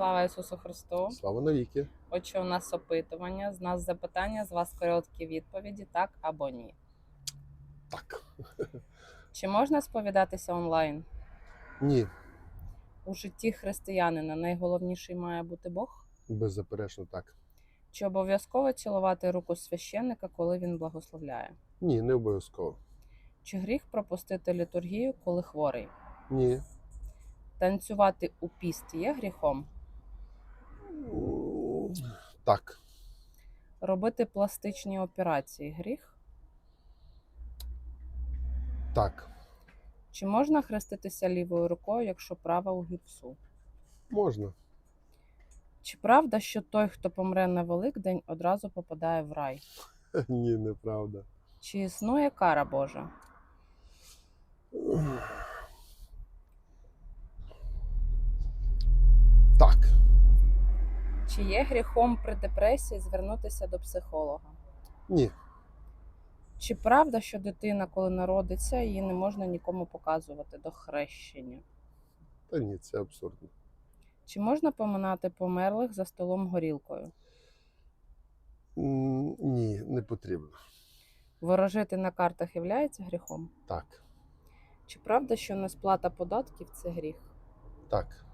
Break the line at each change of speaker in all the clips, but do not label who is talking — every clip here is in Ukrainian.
Слава Ісусу Христу!
Слава навіки.
Отже, у нас опитування, з нас запитання, з вас короткі відповіді, так або ні.
Так.
Чи можна сповідатися онлайн?
Ні,
У житті християнина найголовніший має бути Бог?
беззаперечно так.
Чи обов'язково цілувати руку священника, коли він благословляє?
Ні, не обов'язково.
Чи гріх пропустити літургію, коли хворий?
Ні.
Танцювати у піст є гріхом?
Так.
Робити пластичні операції гріх?
Так.
Чи можна хреститися лівою рукою, якщо права у гіпсу?
Можна.
Чи правда, що той, хто помре на Великдень, одразу попадає в рай?
Ні, неправда.
Чи існує кара Божа?
Так.
Чи є гріхом при депресії звернутися до психолога?
Ні.
Чи правда, що дитина, коли народиться, її не можна нікому показувати до хрещення?
Та ні, це абсурдно.
Чи можна поминати померлих за столом горілкою?
М, Ні, не потрібно.
Ворожити на картах є гріхом?
Так.
Чи правда, що несплата податків це гріх?
Так.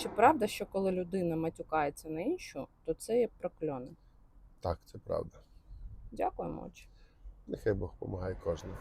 Чи правда, що коли людина матюкається на іншу, то це є прокльони?
Так, це правда.
Дякуємо. отче.
Нехай Бог допомагає кожному.